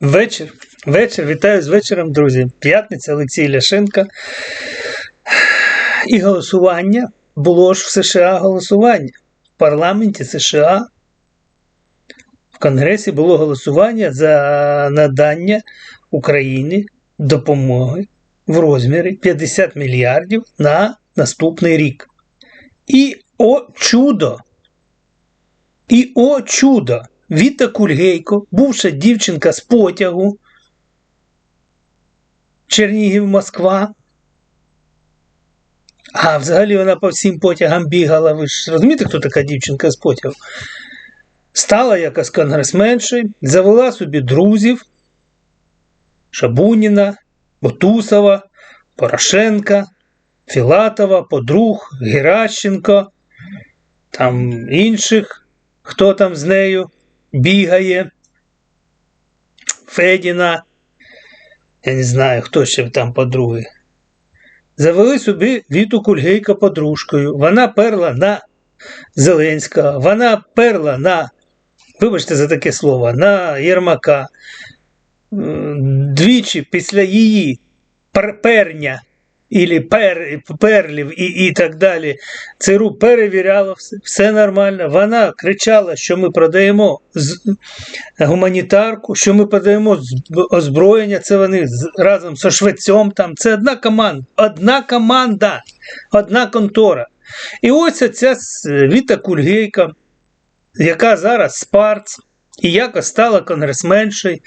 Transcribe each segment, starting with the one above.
Вечір. Вечір. Вітаю з вечором, друзі. П'ятниця Олексій Ляшенко. І голосування було ж в США голосування. В парламенті США. В Конгресі було голосування за надання Україні допомоги в розмірі 50 мільярдів на наступний рік. І о чудо! І о чудо! Віта Кульгейко, бувша дівчинка з потягу Чернігів Москва. А взагалі вона по всім потягам бігала. Ви ж розумієте, хто така дівчинка з потягу? Стала якась конгресменшою, завела собі друзів Шабуніна, Бутусова, Порошенка, Філатова, подруг, Геращенко, там інших, хто там з нею бігає, Федіна, я не знаю, хто ще там подруги. Завели собі Віту Кульгейка подружкою. Вона перла на Зеленського, вона перла на, вибачте за таке слово, на Єрмака. Двічі після її перня ілі пер, перлів і, і так далі. ЦРУ перевіряло все, все нормально. Вона кричала, що ми продаємо гуманітарку, що ми продаємо озброєння. Це вони разом зі Швецем. Там це одна команда, одна команда, одна контора. І ось ця Віта Кульгейка, яка зараз спарц. І якось стала конгресменшою.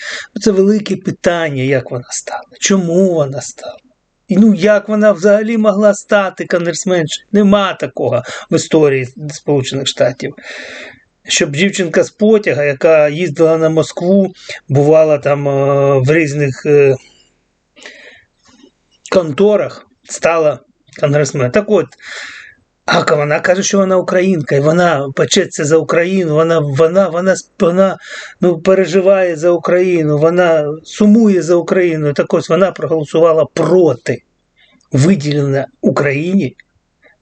Це велике питання, як вона стала, чому вона стала. І ну як вона взагалі могла стати конгресменшою? Нема такого в історії Сполучених Штатів. Щоб дівчинка з потяга, яка їздила на Москву, бувала там е, в різних е, конторах, стала конгресменом. Так от, а вона каже, що вона українка, і вона печеться за Україну, вона, вона, вона, вона ну, переживає за Україну, вона сумує за Україну. Так ось вона проголосувала проти виділення Україні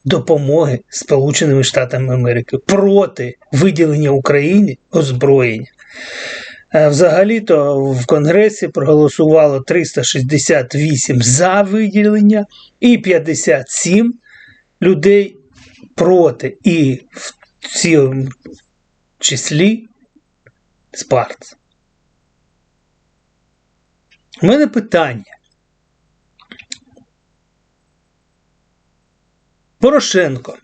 допомоги Сполученими Штатами Америки, проти виділення Україні озброєння. Е, Взагалі-то в Конгресі проголосувало 368 за виділення і 57 людей проти. І в цьому числі Спарц. У мене питання. Порошенко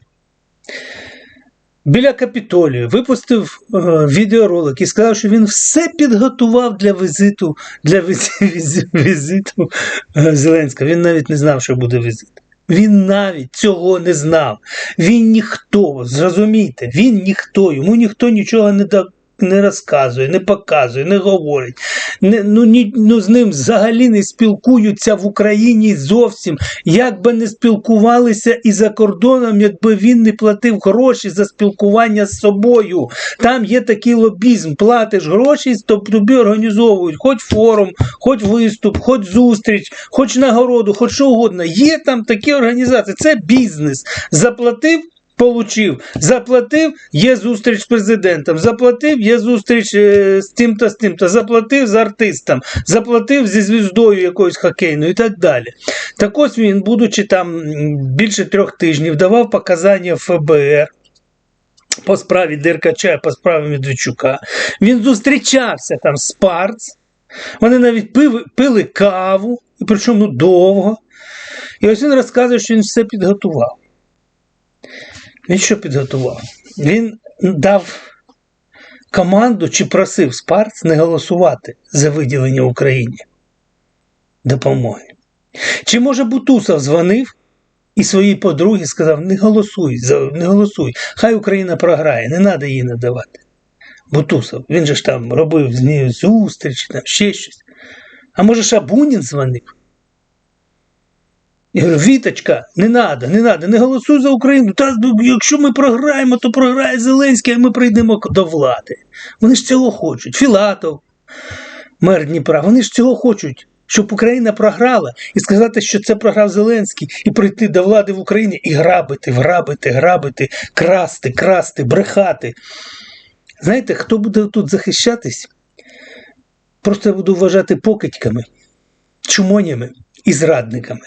біля Капітолію випустив е, відеоролик і сказав, що він все підготував для візиту для віз- візиту е, Зеленського. Він навіть не знав, що буде візит. Він навіть цього не знав. Він ніхто, зрозумійте, він ніхто, йому ніхто нічого не да, не розказує, не показує, не говорить. Не, ну, ні, ну, з ним взагалі не спілкуються в Україні зовсім. Як би не спілкувалися і за кордоном, якби він не платив гроші за спілкування з собою. Там є такий лобізм, платиш гроші, то тобі організовують хоч форум, хоч виступ, хоч зустріч, хоч нагороду, хоч що угодно. Є там такі організації, це бізнес. Заплатив. Получив, заплатив, є зустріч з президентом, заплатив, є зустріч е, з тим-то, з тим-то, заплатив з артистом, заплатив зі звіздою якоюсь хокейною і так далі. Так ось він, будучи там більше трьох тижнів, давав показання ФБР. По справі Деркача, по справі Медведчука. Він зустрічався там з Парц. Вони навіть пили, пили каву, і причому довго. І ось він розказує, що він все підготував. Він що підготував? Він дав команду чи просив Спарц не голосувати за виділення Україні допомоги. Чи може Бутусов дзвонив і своїй подругі сказав: не голосуй, не голосуй, хай Україна програє, не треба її надавати. Бутусов, він же ж там робив з нею зустрічі, там ще щось. А може Шабунін дзвонив? Я говорю, Віточка, не треба, не треба, не голосуй за Україну. Та ну, якщо ми програємо, то програє Зеленський, а ми прийдемо до влади. Вони ж цього хочуть. Філатов, мер Дніпра, вони ж цього хочуть, щоб Україна програла і сказати, що це програв Зеленський, і прийти до влади в Україні і грабити, грабити, грабити, красти, красти, брехати. Знаєте, хто буде тут захищатись? просто я буду вважати покидьками, чумонями і зрадниками.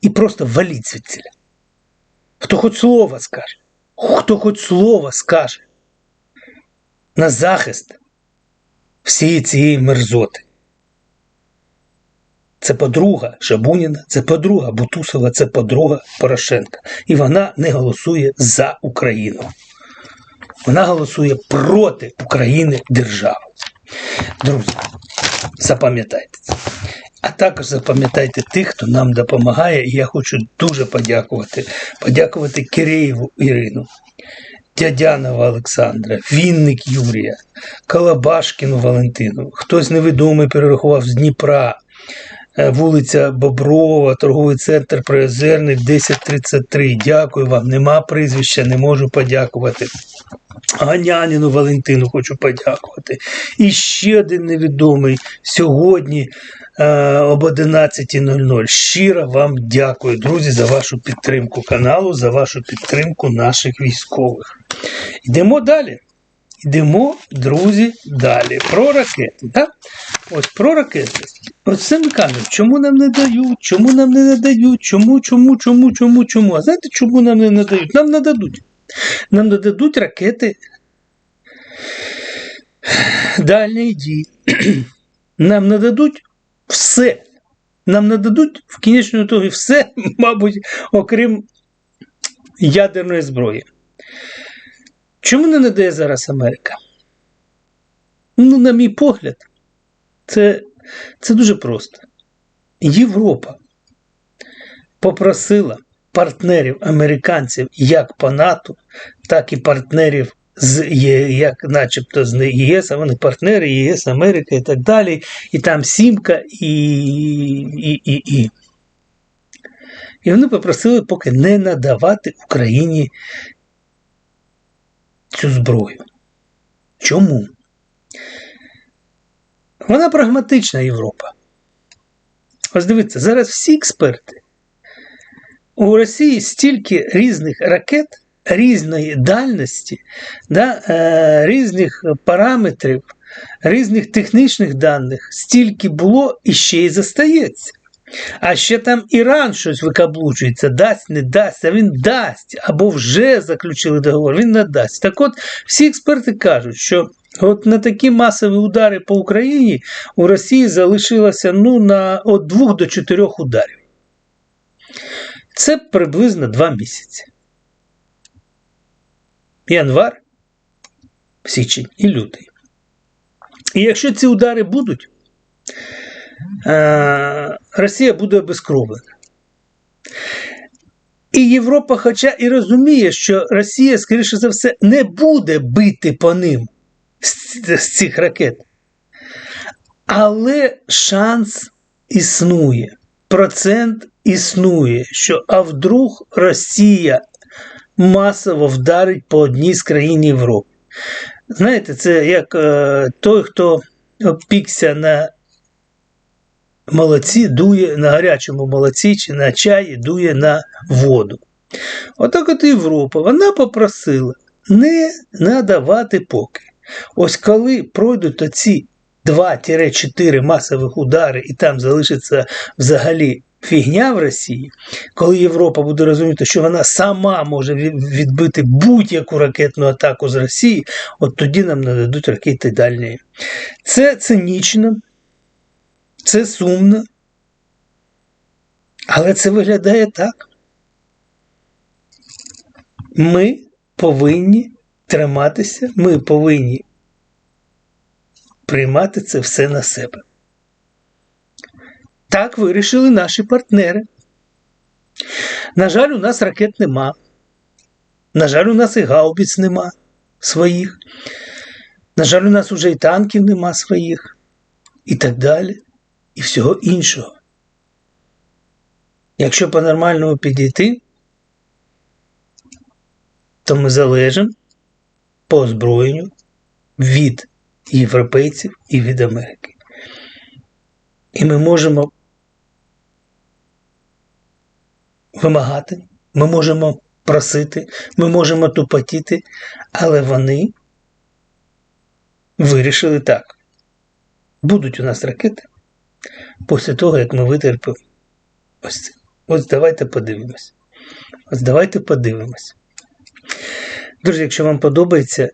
І просто валіть звідсіля. Хто хоч слово скаже, хто хоч слово скаже на захист всієї цієї мерзоти. Це подруга Шабуніна, це подруга Бутусова, це подруга Порошенка. І вона не голосує за Україну. Вона голосує проти України держави. Друзі, запам'ятайте це. А також запам'ятайте тих, хто нам допомагає. І я хочу дуже подякувати. Подякувати Киреєву Ірину, Дядянова Олександра, Вінник Юрія, Калабашкіну Валентину. Хтось невідомий перерахував з Дніпра. Е, вулиця Боброва, торговий центр Приозерний 1033. Дякую вам. Нема прізвища, не можу подякувати. Ганяніну Валентину хочу подякувати. І ще один невідомий сьогодні об 11.00. Щиро вам дякую, друзі, за вашу підтримку каналу, за вашу підтримку наших військових. Йдемо далі. Йдемо, друзі, далі. Про ракети. Так? Ось про ракети. Ось це ми кажемо, чому нам не дають, чому нам не надають, чому, чому, чому, чому, чому. А знаєте, чому нам не надають? Нам нададуть. Нам нададуть ракети дальньої дії. Нам нададуть все. Нам нададуть в кінечному ітогі все, мабуть, окрім ядерної зброї. Чому не надає зараз Америка? Ну, на мій погляд, це, це дуже просто. Європа попросила партнерів американців як по НАТО, так і партнерів з як начебто з ЄС, а вони партнери ЄС, Америка і так далі, і там Сімка, і, і, і, і. І вони попросили поки не надавати Україні цю зброю. Чому? Вона прагматична Європа. Ось дивіться, зараз всі експерти. У Росії стільки різних ракет, різної дальності, да, е, різних параметрів, різних технічних даних, стільки було і ще й застається. А ще там Іран щось викаблучується, дасть, не дасть, а він дасть, або вже заключили договор, він не дасть. Так от всі експерти кажуть, що от на такі масові удари по Україні у Росії залишилося ну, на від 2 до 4 ударів. Це приблизно 2 місяці. Январ, січень і лютий. І якщо ці удари будуть, Е, Росія буде обезкровлена. І Європа, хоча і розуміє, що Росія, скоріше за все, не буде бити по ним з цих ракет. Але шанс існує, процент існує, що а вдруг Росія масово вдарить по одній з країн Європи. Знаєте, це як е, той, хто опікся на молоці дує на гарячому молоці чи на чаї дує на воду. Отак от Європа вона попросила не надавати поки. Ось коли пройдуть оці 2-4 масових удари, і там залишиться взагалі фігня в Росії, коли Європа буде розуміти, що вона сама може відбити будь-яку ракетну атаку з Росії, от тоді нам нададуть ракети дальньої. Це цинічно, це сумно. Але це виглядає так. Ми повинні триматися, ми повинні приймати це все на себе. Так вирішили наші партнери. На жаль, у нас ракет нема. На жаль, у нас і гаубіць нема своїх. На жаль, у нас уже і танків нема своїх. І так далі і всього іншого. Якщо по-нормальному підійти, то ми залежимо по озброєнню від європейців і від Америки. І ми можемо вимагати, ми можемо просити, ми можемо тупотіти, але вони вирішили так. Будуть у нас ракети після того, як ми витерпимо ось це. Ось давайте подивимось. Ось давайте подивимось. Друзі, якщо вам подобається,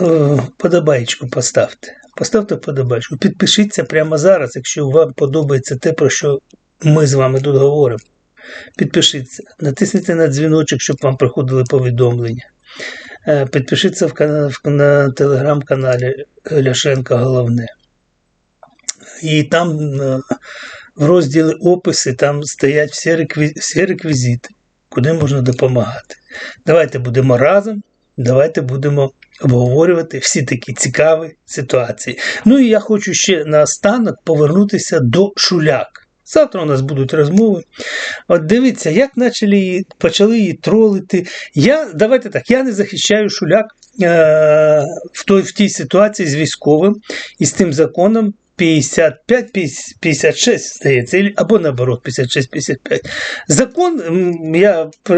е, подобаєчку поставте. Поставте подобаєчку. Підпишіться прямо зараз, якщо вам подобається те, про що ми з вами тут говоримо. Підпишіться, натисніть на дзвіночок, щоб вам приходили повідомлення. Е, Підпишіться на телеграм-каналі Ляшенка Головне. І там е, в розділі описи там стоять всі, рекві... всі реквізити, куди можна допомагати. Давайте будемо разом, давайте будемо обговорювати всі такі цікаві ситуації. Ну і я хочу ще наостанок повернутися до шуляк. Завтра у нас будуть розмови. От дивіться, як почали її, почали її тролити. Я, давайте так, я не захищаю шуляк е, в, той, в тій ситуації з військовим і з тим законом 55-56, здається, або наоборот 56-55. Закон, я, е,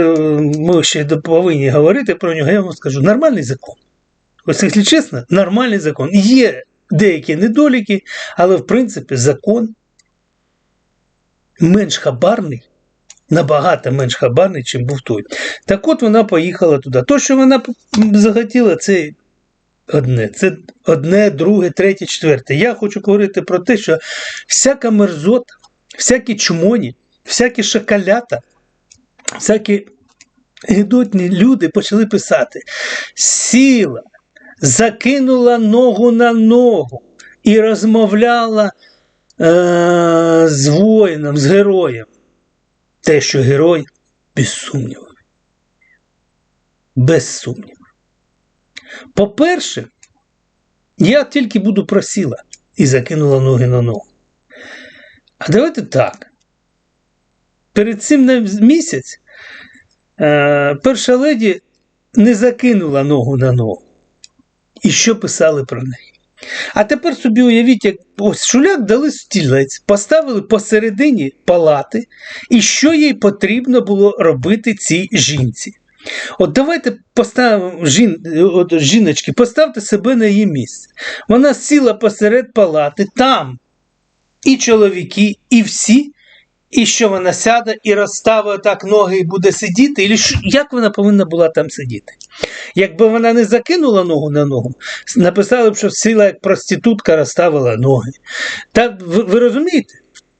ми ще повинні говорити про нього, я вам скажу, нормальний закон. Ось, якщо чесно, нормальний закон. Є деякі недоліки, але в принципі закон менш хабарний, набагато менш хабарний, чим був той. Так от вона поїхала туди. То, що вона захотіла, це одне. Це одне, друге, третє, четверте. Я хочу говорити про те, що всяка мерзота, всякі чмоні, всякі шакалята, всякі гідотні люди почали писати. Сіла, закинула ногу на ногу і розмовляла е- з воїном, з героєм. Те, що герой, без сумніву. Без сумніву. По-перше, я тільки буду просила і закинула ноги на ногу. А давайте так. Перед цим на місяць е, перша леді не закинула ногу на ногу. І що писали про неї? А тепер собі уявіть, як ось шуляк дали стілець, поставили посередині палати, і що їй потрібно було робити цій жінці. От давайте поставимо жін, от, жіночки, поставте себе на її місце. Вона сіла посеред палати, там і чоловіки, і всі. І що вона сяде і розставить так ноги і буде сидіти, і як вона повинна була там сидіти? Якби вона не закинула ногу на ногу, написали б, що сіла як проститутка розставила ноги. Та ви, ви розумієте?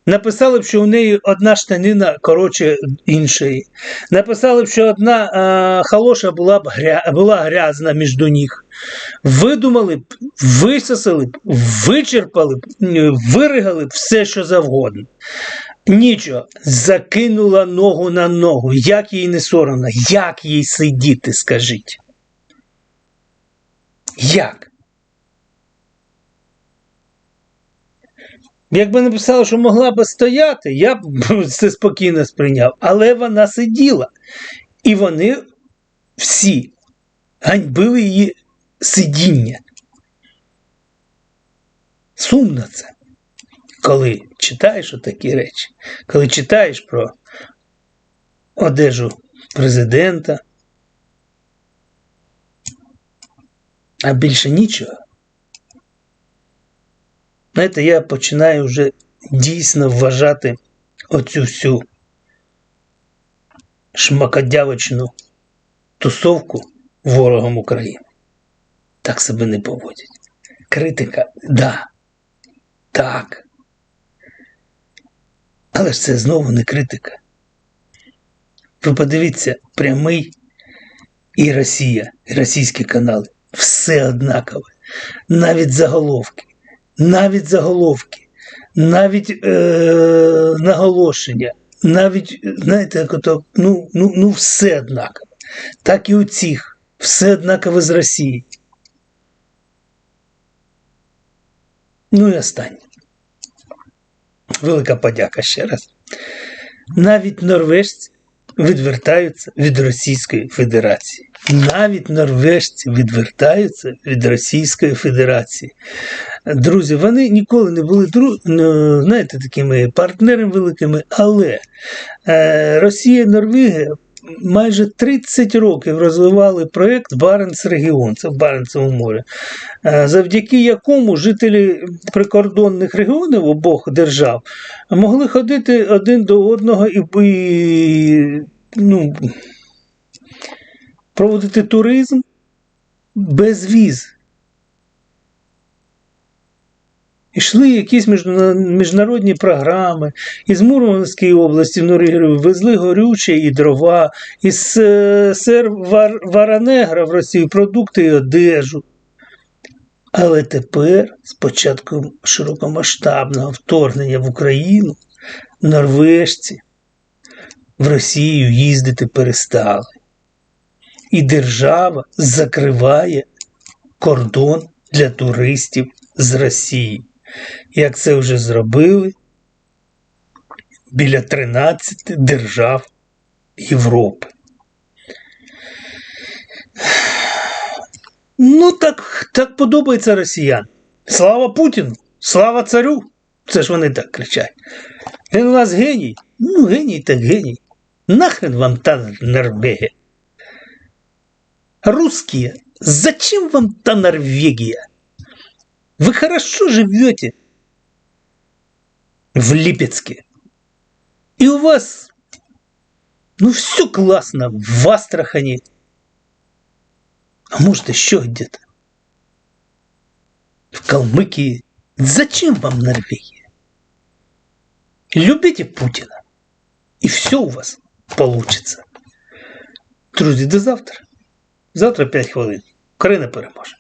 Написали б, що у неї одна штанина коротше іншої. Написали б, що одна а, халоша була б гря, була грязна між ніг. Видумали б, висосали б, вичерпали б, виригали б все, що завгодно. Нічого, закинула ногу на ногу. Як їй не соромно, як їй сидіти, скажіть? Як? Якби написала, що могла би стояти, я б це спокійно сприйняв. Але вона сиділа. І вони всі ганьбили її сидіння. Сумно це. Коли читаєш отакі речі, коли читаєш про одежу президента, а більше нічого. Знаєте, я починаю вже дійсно вважати оцю всю шмакодявочну тусовку ворогом України. Так себе не поводять. Критика, да, так. Але ж це знову не критика. Ви подивіться, прямий і Росія, і російські канали. Все однакове. Навіть заголовки, навіть заголовки, навіть е- наголошення, навіть, знаєте, як ото, ну, ну, ну все однакове. Так і у цих, все однакове з Росії. Ну і останнє. Велика подяка ще раз. Навіть норвежці відвертаються від Російської Федерації. Навіть норвежці відвертаються від Російської Федерації. Друзі, вони ніколи не були ну, знаєте, такими партнерами великими, але е, Росія і Норвегія майже 30 років розвивали проєкт Баренц регіон, це в Баренцевому морі, е, завдяки якому жителі прикордонних регіонів обох держав могли ходити один до одного і, і ну, проводити туризм без віз. Ішли якісь міжнародні програми. Із Мурманської області ну, говорю, везли горюче і дрова, із е, сер Варанегра в Росію продукти і одежу. Але тепер, з початком широкомасштабного вторгнення в Україну, норвежці в Росію їздити перестали. І держава закриває кордон для туристів з Росії. Як це вже зробили біля 13 держав Європи. Ну, так, так подобається росіян. Слава Путіну! Слава царю! Це ж вони так кричать. Він у нас геній. Ну, геній так геній. Нахрен вам та Норвегія? Русские, зачем вам та Норвегия? Вы хорошо живете в Липецке. И у вас, ну, все классно в Астрахани. А может, еще где-то. В Калмыкии. Зачем вам Норвегия? Любите Путина. И все у вас получится. Друзі, до завтра. Завтра 5 хвилин. Україна переможе.